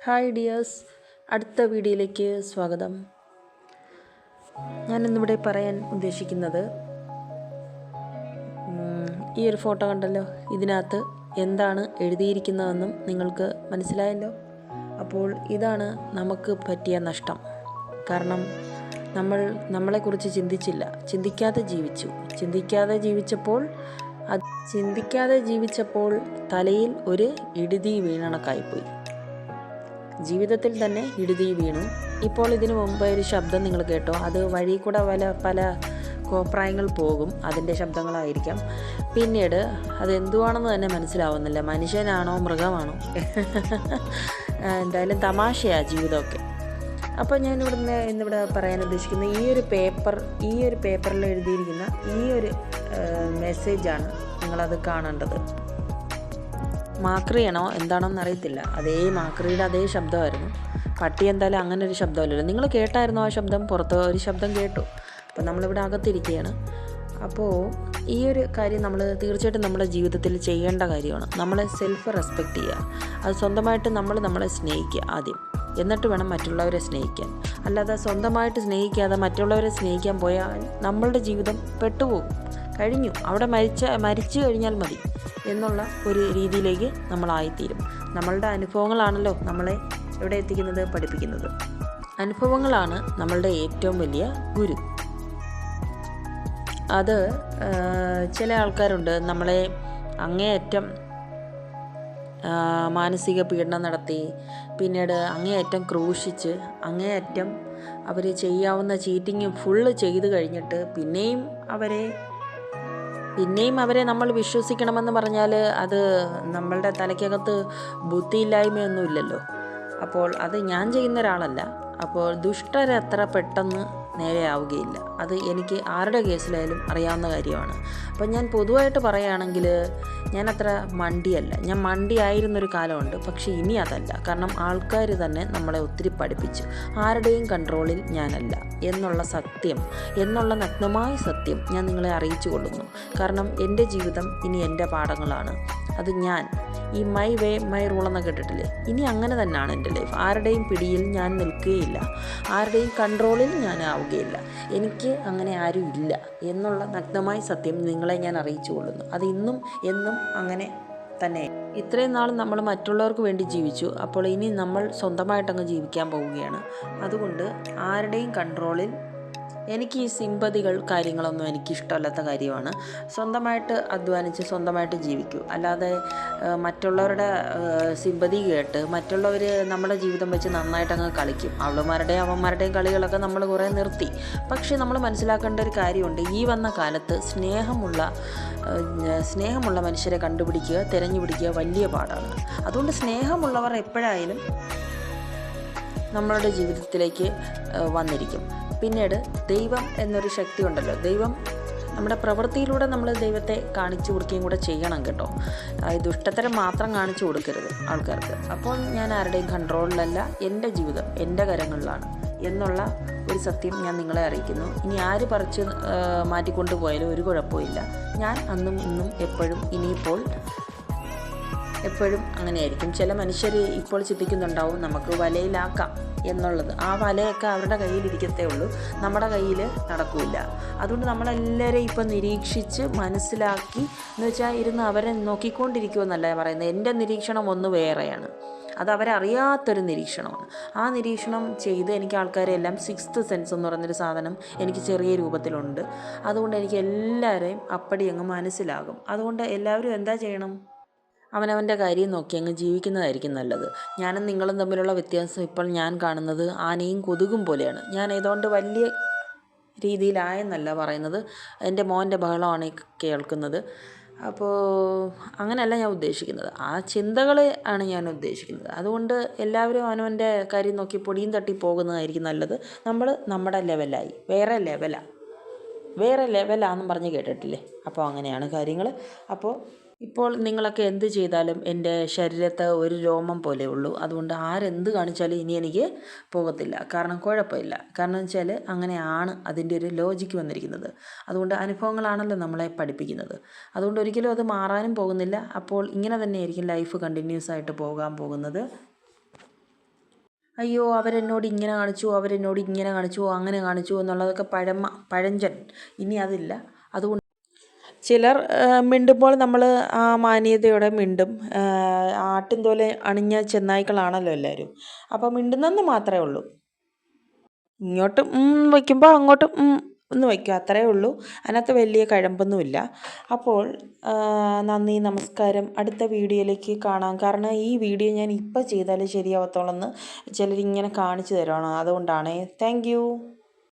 Hi dears. അടുത്ത വീഡിയോയിലേക്ക് സ്വാഗതം. ഞാനിന്നിവിടെ പറയാൻ ഉദ്ദേശിക്കുന്നത് ഈ ഒരു ഫോട്ടോ കണ്ടല്ലോ? ഇതിനകത്ത് എന്താണ് എഴുതിയിരിക്കുന്നതെന്നും നിങ്ങൾക്ക് മനസ്സിലായല്ലോ? അപ്പോൾ ഇതാണ് നമുക്ക് പറ്റിയ നഷ്ടം. കാരണം നമ്മൾ നമ്മളെക്കുറിച്ച് ചിന്തിച്ചില്ല. ചിന്തിക്കാതെ ജീവിച്ചു. ചിന്തിക്കാതെ ജീവിച്ചപ്പോൾ അത് ചിന്തിക്കാതെ ജീവിച്ചപ്പോൾ തലയിൽ ഒരു ഇടുതി വീണണക്കായിപ്പോയി. ജീവിതത്തിൽ തന്നെ ഇടുതി വീണു. ഇപ്പോൾ ഇതിനു മുമ്പ് ഒരു ശബ്ദം നിങ്ങൾ കേട്ടോ. അത് വഴി കൂടെ പല പല കോപ്രായങ്ങൾ പോകും. അതിന്റെ ശബ്ദങ്ങളായിരിക്കാം. പിന്നീട് അതെന്തുവാണെന്ന് തന്നെ മനസ്സിലാവുന്നില്ല. മനുഷ്യനാണോ മൃഗമാണോ? എന്തായാലും തമാശയാണ് ജീവിതമൊക്കെ. അപ്പോൾ ഞാൻ ഇവിടുന്ന് ഇന്നിവിടെ പറയാൻ ഉദ്ദേശിക്കുന്ന ഈ ഒരു പേപ്പർ ഈ ഒരു പേപ്പറിൽ എഴുതിയിരിക്കുന്ന ഈ ഒരു മെസ്സേജാണ് നിങ്ങളത് കാണേണ്ടത്. മാക്രിയാണോ? എന്താണോന്ന് അറിയത്തില്ല. അതേ മാക്രിയുടെ അതേ ശബ്ദമായിരുന്നു. പട്ടി എന്തായാലും അങ്ങനെ ഒരു ശബ്ദമല്ലല്ലോ. നിങ്ങൾ കേട്ടായിരുന്നോ ആ ശബ്ദം? പുറത്ത് ഒരു ശബ്ദം കേട്ടു. അപ്പോൾ നമ്മളിവിടെ അകത്തിരിക്കുകയാണ്. അപ്പോൾ ഈ ഒരു കാര്യം നമ്മൾ തീർച്ചയായിട്ടും നമ്മുടെ ജീവിതത്തിൽ ചെയ്യേണ്ട കാര്യമാണ്. നമ്മളെ സെൽഫ് റെസ്പെക്റ്റ് ചെയ്യുക. അത് സ്വന്തമായിട്ട് നമ്മൾ നമ്മളെ സ്നേഹിക്കുക ആദ്യം. എന്നിട്ട് വേണം മറ്റുള്ളവരെ സ്നേഹിക്കാൻ. അല്ലാതെ സ്വന്തമായിട്ട് സ്നേഹിക്കാതെ മറ്റുള്ളവരെ സ്നേഹിക്കാൻ പോയാൽ നമ്മളുടെ ജീവിതം പെട്ടുപോകും. കഴിഞ്ഞു. അവിടെ മരിച്ച മരിച്ചു കഴിഞ്ഞാൽ മതി എന്നുള്ള ഒരു രീതിയിലേക്ക് നമ്മളായിത്തീരും. നമ്മളുടെ അനുഭവങ്ങളാണല്ലോ നമ്മളെ എവിടെ എത്തിക്കുന്നത്? പഠിപ്പിക്കുന്നത്. അനുഭവങ്ങളാണ് നമ്മളുടെ ഏറ്റവും വലിയ ഗുരു. അത് ചില ആൾക്കാരുണ്ട് നമ്മളെ അങ്ങേയറ്റം മാനസിക പീഡനം നടത്തി പിന്നീട് അങ്ങേയറ്റം ക്രൂശിച്ച് അങ്ങേയറ്റം അവർ ചെയ്യാവുന്ന ചീറ്റിങ് ഫുള്ള് ചെയ്ത് കഴിഞ്ഞിട്ട് പിന്നെയും അവരെ പിന്നെയും അവരെ നമ്മൾ വിശ്വസിക്കണമെന്ന് പറഞ്ഞാൽ അത് നമ്മളുടെ തലയ്ക്കകത്ത് ബുദ്ധിയില്ലായ്മയൊന്നുമില്ലല്ലോ. അപ്പോൾ അത് ഞാൻ ചെയ്യുന്ന ഒരാളല്ല. അപ്പോൾ ദുഷ്ടരത്ര പെട്ടെന്ന് നേരെയാവുകയില്ല. അത് എനിക്ക് ആരുടെ കേസിലായാലും അറിയാവുന്ന കാര്യമാണ്. അപ്പം ഞാൻ പൊതുവായിട്ട് പറയുകയാണെങ്കിൽ ഞാൻ അത്ര മണ്ടിയല്ല. ഞാൻ മണ്ടിയായിരുന്നൊരു കാലമുണ്ട്. പക്ഷേ ഇനി അതല്ല. കാരണം ആൾക്കാർ തന്നെ നമ്മളെ ഒത്തിരി പഠിപ്പിച്ചു. ആരുടെയും കൺട്രോളിൽ ഞാനല്ല. എന്നുള്ള സത്യം എന്നുള്ള നഗ്നമായ സത്യം ഞാൻ നിങ്ങളെ അറിയിച്ചു കൊള്ളുന്നു. കാരണം എന്റെ ജീവിതം ഇനി എന്റെ പാഠങ്ങളാണ്. അത് ഞാൻ. ഈ മൈ വേ മൈ റൂൾ എന്നൊക്കെ കേട്ടിട്ടില്ലേ ഇനി അങ്ങനെ തന്നെയാണ് എന്റെ ലൈഫ് ആരുടെയും പിടിയിൽ ഞാൻ നിൽക്കുകയില്ല. ആരുടെയും കൺട്രോളിൽ ഞാൻ ആവുകയില്ല. എനിക്ക് അങ്ങനെ ആരും ഇല്ല എന്നുള്ള നഗ്നമായ സത്യം നിങ്ങളെ ഞാൻ അറിയിച്ചു കൊള്ളുന്നു അത് ഇന്നും എന്നും അങ്ങനെ തന്നെ. ഇത്രയും നാൾ നമ്മൾ മറ്റുള്ളവർക്ക് വേണ്ടി ജീവിച്ചു. അപ്പോൾ ഇനി നമ്മൾ സ്വന്തമായിട്ടങ്ങ് ജീവിക്കാൻ പോവുകയാണ്. അതുകൊണ്ട് ആരുടെയും കൺട്രോളിൽ എനിക്ക് ഈ സിമ്പതികൾ കാര്യങ്ങളൊന്നും എനിക്ക് ഇഷ്ടമല്ലാത്ത കാര്യമാണ്. സ്വന്തമായിട്ട് അധ്വാനിച്ച് സ്വന്തമായിട്ട് ജീവിക്കൂ. അല്ലാതെ മറ്റുള്ളവരുടെ സിമ്പതി കേട്ട് മറ്റുള്ളവർ നമ്മുടെ ജീവിതം വെച്ച് നന്നായിട്ട് അങ്ങ് കളിക്കും. അവളുമാരുടെയും അവന്മാരുടെയും കളികളൊക്കെ നമ്മൾ കുറേ നിർത്തി. പക്ഷേ നമ്മൾ മനസ്സിലാക്കേണ്ട ഒരു കാര്യമുണ്ട്. ഈ വന്ന കാലത്ത് സ്നേഹമുള്ള സ്നേഹമുള്ള മനുഷ്യരെ കണ്ടുപിടിക്കുക തിരഞ്ഞുപിടിക്കുക വലിയ പാടാണ്. അതുകൊണ്ട് സ്നേഹമുള്ളവർ എപ്പോഴായാലും നമ്മളുടെ ജീവിതത്തിലേക്ക് വന്നിരിക്കും. പിന്നീട് ദൈവം എന്നൊരു ശക്തി ഉണ്ടല്ലോ. ദൈവം നമ്മുടെ പ്രവൃത്തിയിലൂടെ നമ്മൾ ദൈവത്തെ കാണിച്ചു കൊടുക്കുകയും കൂടെ ചെയ്യണം കേട്ടോ. ദുഷ്ടത്തരം മാത്രം കാണിച്ചു കൊടുക്കരുത് ആൾക്കാർക്ക്. അപ്പോൾ ഞാൻ ആരുടെയും കൺട്രോളിലല്ല എന്റെ ജീവിതം എന്റെ കരങ്ങളിലാണ് എന്നുള്ള ഒരു സത്യം ഞാൻ നിങ്ങളെ അറിയിക്കുന്നു. ഇനി ആര് പറിച്ച് മാറ്റിക്കൊണ്ടു പോയാലും ഒരു കുഴപ്പമില്ല ഞാൻ അന്നും ഇന്നും എപ്പോഴും ഇനിയിപ്പോൾ എപ്പോഴും അങ്ങനെയായിരിക്കും. ചില മനുഷ്യർ ഇപ്പോൾ ചിന്തിക്കുന്നുണ്ടാവും നമുക്ക് വലയിലാക്കാം എന്നുള്ളത്. ആ വലയൊക്കെ അവരുടെ കയ്യിലിരിക്കത്തേ ഉള്ളൂ. നമ്മുടെ കയ്യിൽ നടക്കില്ല. അതുകൊണ്ട് നമ്മളെല്ലാവരെയും ഇപ്പം നിരീക്ഷിച്ച് മനസ്സിലാക്കി എന്ന് വെച്ചാൽ ഇരുന്ന് അവരെ നോക്കിക്കൊണ്ടിരിക്കുമെന്നല്ല പറയുന്നത്. എന്റെ നിരീക്ഷണം ഒന്ന് വേറെയാണ്. അത് അവരറിയാത്തൊരു നിരീക്ഷണമാണ്. ആ നിരീക്ഷണം ചെയ്ത് എനിക്ക് ആൾക്കാരെ എല്ലാം സിക്സ്ത് സെൻസ് എന്ന് പറയുന്നൊരു സാധനം എനിക്ക് ചെറിയ രൂപത്തിലുണ്ട്. അതുകൊണ്ട് എനിക്ക് എല്ലാവരെയും അപ്പടി അങ്ങ് മനസ്സിലാകും. അതുകൊണ്ട് എല്ലാവരും എന്താ ചെയ്യണം? അവനവന്റെ കാര്യം നോക്കി അങ്ങ് ജീവിക്കുന്നതായിരിക്കും നല്ലത്. ഞാനും നിങ്ങളും തമ്മിലുള്ള വ്യത്യാസം ഇപ്പോൾ ഞാൻ കാണുന്നത് ആനയും കൊതുകും പോലെയാണ്. ഞാൻ ഏതുകൊണ്ട് വലിയ രീതിയിലായെന്നല്ല പറയുന്നത്. എന്റെ മോന്റെ ബഹളമാണ് കേൾക്കുന്നത്. അപ്പോൾ അങ്ങനെയല്ല ഞാൻ ഉദ്ദേശിക്കുന്നത്. ആ ചിന്തകളെ ആണ് ഞാൻ ഉദ്ദേശിക്കുന്നത്. അതുകൊണ്ട് എല്ലാവരും അവനവന്റെ കാര്യം നോക്കി പൊടിയും തട്ടി പോകുന്നതായിരിക്കും നല്ലത്. നമ്മൾ നമ്മുടെ ലെവലായി. വേറെ ലെവലാണ് വേറെ ലെവലാണെന്ന് പറഞ്ഞ് കേട്ടിട്ടില്ലേ? അപ്പോൾ അങ്ങനെയാണ് കാര്യങ്ങൾ. അപ്പോൾ ഇപ്പോൾ നിങ്ങളൊക്കെ എന്ത് ചെയ്താലും എന്റെ ശരീരത്തെ ഒരു രോമം പോലെ ഉള്ളൂ. അതുകൊണ്ട് ആരെന്ത് കാണിച്ചാലും ഇനി എനിക്ക് പോകത്തില്ല. കാരണം കുഴപ്പമില്ല. കാരണം വെച്ചാൽ അങ്ങനെയാണ് അതിന്റെ ഒരു ലോജിക്ക് വന്നിരിക്കുന്നത്. അതുകൊണ്ട് അനുഭവങ്ങളാണല്ലോ നമ്മളെ പഠിപ്പിക്കുന്നത്. അതുകൊണ്ട് ഒരിക്കലും അത് മാറാനും പോകുന്നില്ല. അപ്പോൾ ഇങ്ങനെ തന്നെയായിരിക്കും ലൈഫ് കണ്ടിന്യൂസ് ആയിട്ട് പോകാൻ പോകുന്നത്. അയ്യോ അവരെന്നോട് ഇങ്ങനെ കാണിച്ചു അവരെന്നോട് ഇങ്ങനെ കാണിച്ചു അങ്ങനെ കാണിച്ചു എന്നുള്ളതൊക്കെ പഴമ പഴഞ്ചൻ. ഇനി അതില്ല. അതുകൊണ്ട് ചിലർ മിണ്ടുമ്പോൾ നമ്മൾ ആ മാന്യതയോടെ മിണ്ടും. ആട്ടിൻതോൽ അണിഞ്ഞ ചെന്നായ്ക്കളാണല്ലോ എല്ലാവരും അപ്പോൾ മിണ്ടുന്നെന്ന് മാത്രമേ ഉള്ളൂ. ഇങ്ങോട്ട് വയ്ക്കുമ്പോൾ അങ്ങോട്ട് ഒന്ന് വയ്ക്കും. അത്രയേ ഉള്ളൂ. അതിനകത്ത് വലിയ കഴമ്പൊന്നുമില്ല. അപ്പോൾ നന്ദി നമസ്കാരം. അടുത്ത വീഡിയോയിലേക്ക് കാണാം. കാരണം ഈ വീഡിയോ ഞാൻ ഇപ്പോൾ ചെയ്താലേ ശരിയാവത്തോളെന്ന് ചിലരിങ്ങനെ കാണിച്ചു തരുവാണ്. അതുകൊണ്ടാണേ. താങ്ക്